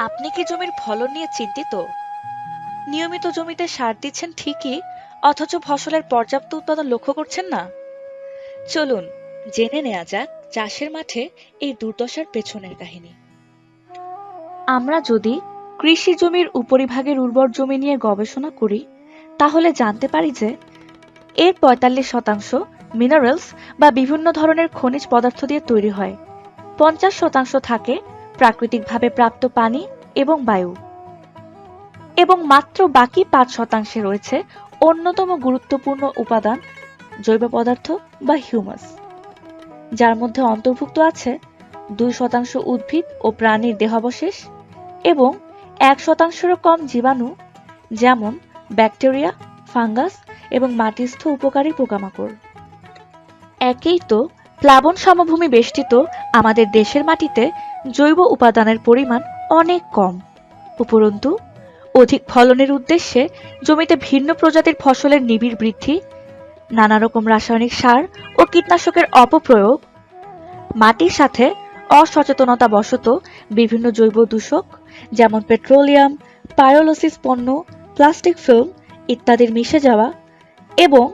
আপনি কি জমির ফলন নিয়ে চিন্তিত? নিয়মিত জমিতে সার দিচ্ছেন ঠিকই, অথচ ফসলের পর্যাপ্ত উৎপাদন লক্ষ্য করছেন না। চলুন, জেনে নেওয়া যাক চাষের মাঠে এই দুর্দশার পেছনের কাহিনী। আমরা যদি কৃষি জমির উপরিভাগের উর্বর জমি নিয়ে গবেষণা করি, তাহলে জানতে পারি যে এর পঁয়তাল্লিশ শতাংশ মিনারেলস বা বিভিন্ন ধরনের খনিজ পদার্থ দিয়ে তৈরি হয়। পঞ্চাশ শতাংশ থাকে প্রাকৃতিকভাবে প্রাপ্ত পানি এবং বায়ু। এবং মাত্র বাকি পাঁচ শতাংশে রয়েছে অন্যতম গুরুত্বপূর্ণ উপাদান, জৈব পদার্থ বা হিউমাস যার মধ্যে অন্তর্ভুক্ত আছে দুই শতাংশ উদ্ভিদ ও প্রাণীর দেহাবশেষ এবং এক শতাংশেরও কম জীবাণু, যেমন ব্যাকটেরিয়া, ফাঙ্গাস এবং মাটিস্থ উপকারী পোকামাকড়। একেই তো প্লাবন সমভূমি বেষ্টিত আমাদের দেশের মাটিতে জৈব উপাদানের পরিমাণ অনেক কম। উপরন্তু, অধিক ফলনের উদ্দেশ্যে জমিতে ভিন্ন প্রজাতির ফসলের নিবিড় বৃদ্ধি নানা রকম রাসায়নিক সার ও কীটনাশকের অপপ্রয়োগ, মাটির সাথে অসচেতনতা বশত বিভিন্ন জৈব দূষক যেমন পেট্রোলিয়াম পায়োলোসিস পণ্য, প্লাস্টিক ফিল্ম ইত্যাদির মিশে যাওয়া এবং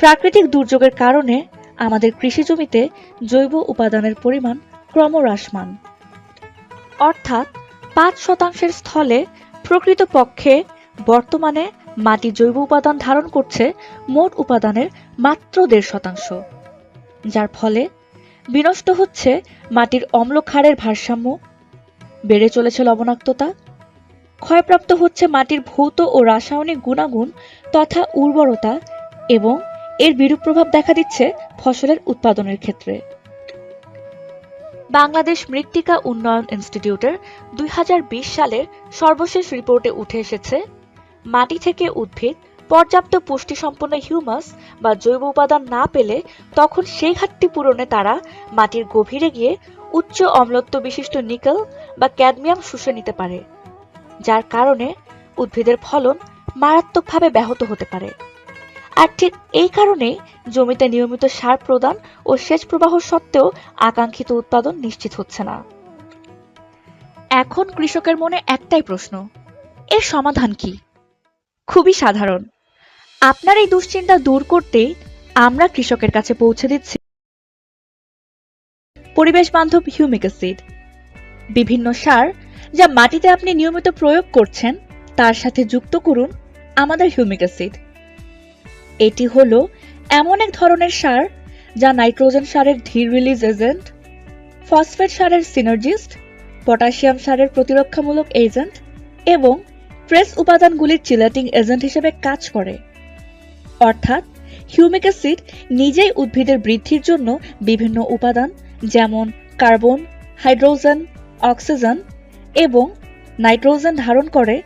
প্রাকৃতিক দুর্যোগের কারণে আমাদের কৃষি জমিতে জৈব উপাদানের পরিমাণ ক্রমহ্রাসমান। অর্থাৎ পাঁচ শতাংশের স্থলে প্রকৃতপক্ষে বর্তমানে মাটি জৈব উপাদান ধারণ করছে মোট উপাদানের মাত্র দেড় শতাংশ। যার ফলে বিনষ্ট হচ্ছে মাটির অম্ল ক্ষারের ভারসাম্য, বেড়ে চলেছে লবণাক্ততা, ক্ষয়প্রাপ্ত হচ্ছে মাটির ভৌত ও রাসায়নিক গুণাগুণ তথা উর্বরতা এবং এর বিরূপ প্রভাব দেখা দিচ্ছে ফসলের উৎপাদনের ক্ষেত্রে। বাংলাদেশ মৃত্তিকা উন্নয়ন ইনস্টিটিউটের দুই হাজার বিশ সালের সর্বশেষ রিপোর্টে উঠে এসেছে, মাটি থেকে উদ্ভিদ, পর্যাপ্ত পুষ্টিসম্পন্ন হিউমাস বা জৈব উপাদান না পেলে তখন সেই ঘাটতি পূরণে তারা মাটির গভীরে গিয়ে উচ্চ অম্লত্ব বিশিষ্ট নিকেল বা ক্যাডমিয়াম শুষে নিতে পারে, যার কারণে উদ্ভিদের ফলন মারাত্মকভাবে ব্যাহত হতে পারে। আর ঠিক এই কারণে জমিতে নিয়মিত সার প্রদান ও সেচ প্রবাহ সত্ত্বেও আকাঙ্ক্ষিত উৎপাদন নিশ্চিত হচ্ছে না। এখন কৃষকের মনে একটাই প্রশ্ন, এর সমাধান কি? খুবই সাধারণ। আপনার এই দুশ্চিন্তা দূর করতেই আমরা কৃষকের কাছে পৌঁছে দিচ্ছি। পরিবেশ বান্ধব হিউমিক অ্যাসিড বিভিন্ন সার যা মাটিতে আপনি নিয়মিত প্রয়োগ করছেন, তার সাথে যুক্ত করুন আমাদের হিউমিক অ্যাসিড এটি হলো এমন এক ধরনের সার যা নাইট্রোজেন সারের ধীর রিলিজ এজেন্ট, ফসফেট সারের সিনার্জিস্ট, পটাশিয়াম সারের প্রতিরক্ষামূলক এজেন্ট এবং ট্রেস উপাদানগুলির চিলাটিং এজেন্ট হিসেবে কাজ করে। অর্থাৎ, হিউমিক অ্যাসিড নিজেই উদ্ভিদের বৃদ্ধির জন্য বিভিন্ন উপাদান যেমন কার্বন, হাইড্রোজেন, অক্সিজেন এবং নাইট্রোজেন ধারণ করে।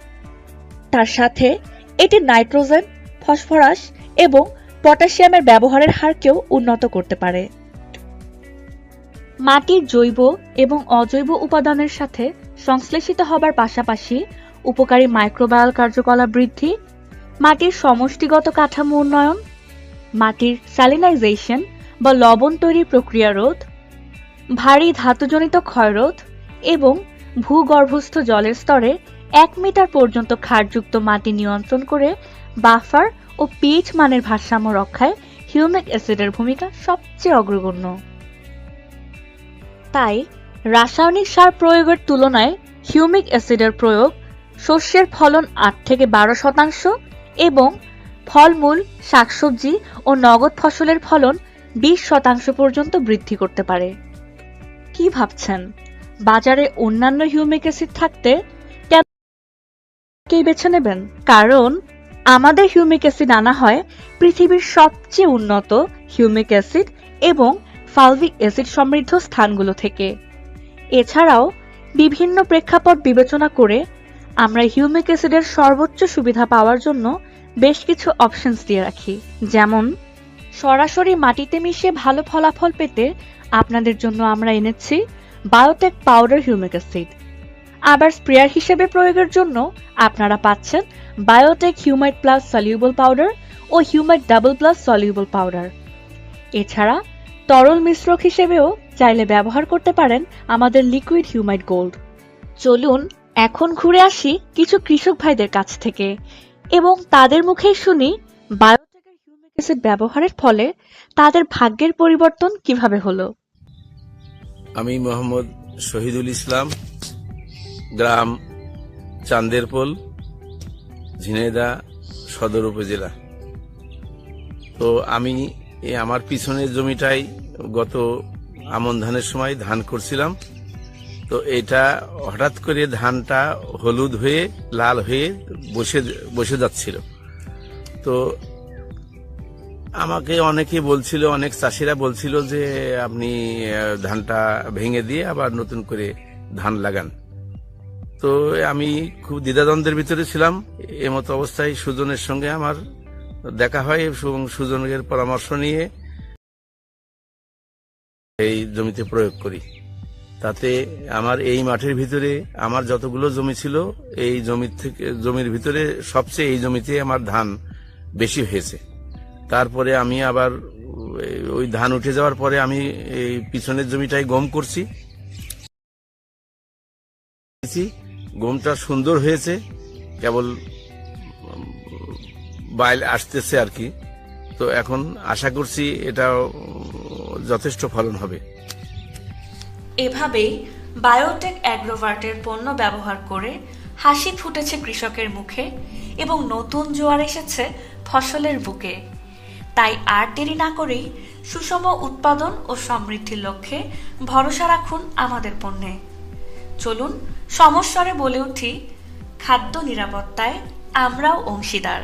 তার সাথে এটি নাইট্রোজেন, ফসফরাস এবং পটাশিয়ামের ব্যবহারের হারকেও উন্নত করতে পারে। মাটির জৈব এবং অজৈব উপাদানের সাথে সংশ্লেষিত হবার পাশাপাশি উপকারী মাইক্রোবায়াল কার্যকলাপ বৃদ্ধি, মাটির সমষ্টিগত কাঠামো উন্নয়ন, মাটির স্যালিনাইজেশন বা লবণ তৈরির প্রক্রিয়া রোধ, ভারী ধাতুজনিত ক্ষয়রোধ এবং ভূগর্ভস্থ জলের স্তরে এক মিটার পর্যন্ত ক্ষারযুক্ত মাটি নিয়ন্ত্রণ করে বাফার ও পিএইচ মানের ভারসাম্য রক্ষায় হিউমিক অ্যাসিডের ভূমিকা সবচেয়ে অগ্রগণ্য। তাই রাসায়নিক সার প্রয়োগের তুলনায় হিউমিক অ্যাসিডের প্রয়োগ শস্যের ফলন আট থেকে বারো শতাংশ এবং ফলমূল, শাকসবজি ও নগদ ফসলের ফলন বিশ শতাংশ পর্যন্ত বৃদ্ধি করতে পারে। কি ভাবছেন? বাজারে অন্যান্য হিউমিক অ্যাসিড থাকতে কেন বেছে নেবেন? কারণ আমাদের হিউমিক অ্যাসিড আনা হয় পৃথিবীর সবচেয়ে উন্নত হিউমিক অ্যাসিড এবং ফালভিক অ্যাসিড সমৃদ্ধ স্থানগুলো থেকে। এছাড়াও বিভিন্ন প্রেক্ষাপট বিবেচনা করে আমরা হিউমিক অ্যাসিডের সর্বোচ্চ সুবিধা পাওয়ার জন্য বেশ কিছু অপশনস দিয়ে রাখি। যেমন, সরাসরি মাটিতে মিশিয়ে ভালো ফলাফল পেতে আপনাদের জন্য আমরা এনেছি বায়োটেক পাউডার হিউমিক অ্যাসিড। আবার স্প্রেয়ার হিসেবে প্রয়োগের জন্য আপনারা পাচ্ছেন biotech humite plus soluble powder ও humite double plus soluble powder এছাড়া তরল মিশ্রক হিসেবেও চাইলে ব্যবহার করতে পারেন আমাদের লিকুইড হিউমাইট গোল্ড চলুন, এখন ঘুরে আসি কিছু কৃষক ভাইদের কাছ থেকে এবং তাদের মুখেই শুনি বায়োটেকের হিউমিক অ্যাসিড ব্যবহারের ফলে তাদের ভাগ্যের পরিবর্তন কীভাবে হলো। আমি মোহাম্মদ শহীদুল ইসলাম, গ্রাম চান্দেরপোল। ঝিনাইদা সদর উপজেলা। তো আমি এই আমার পিছনের জমিটাই গত আমন ধানের সময় ধান করছিলাম। তো এটা হঠাৎ করে ধানটা হলুদ হয়ে, লাল হয়ে বসে বসে যাচ্ছিল। তো আমাকে অনেকে বলছিল, অনেক চাষিরা বলছিল যে, আপনি ধানটা ভেঙে দিয়ে আবার নতুন করে ধান লাগান। তো আমি খুব দ্বিধাদ্বন্দ্বের ভিতরে ছিলাম। এমতো অবস্থায় সুজনের সঙ্গে আমার দেখা হয় এবং সুজনের পরামর্শ নিয়ে এই জমিতে প্রয়োগ করি। তাতে আমার এই মাঠের ভিতরে আমার যতগুলো জমি ছিল, এই জমির থেকে, জমির ভিতরে সবচেয়ে এই জমিতে আমার ধান বেশি হয়েছে। তারপরে আমি আবার ওই- ধান উঠে যাওয়ার পরে আমি এই পিছনের জমিটাই গম করছি। গমটা সুন্দর হয়েছে, কেবল বাইল আসতেছে আর কি। তো এখন আশা করছি এটা যথেষ্ট ফলন হবে। এভাবেই বায়োটেক অ্যাগ্রোভার্টের পণ্য ব্যবহার করে হাসি ফুটেছে কৃষকের মুখে এবং নতুন জোয়ার এসেছে ফসলের বুকে। তাই আর দেরি না করেই সুষম উৎপাদন ও সমৃদ্ধির লক্ষ্যে ভরসা রাখুন আমাদের পণ্যে। চলুন সমস্বরে বলে উঠি খাদ্য নিরাপত্তায় আমরাও অংশীদার।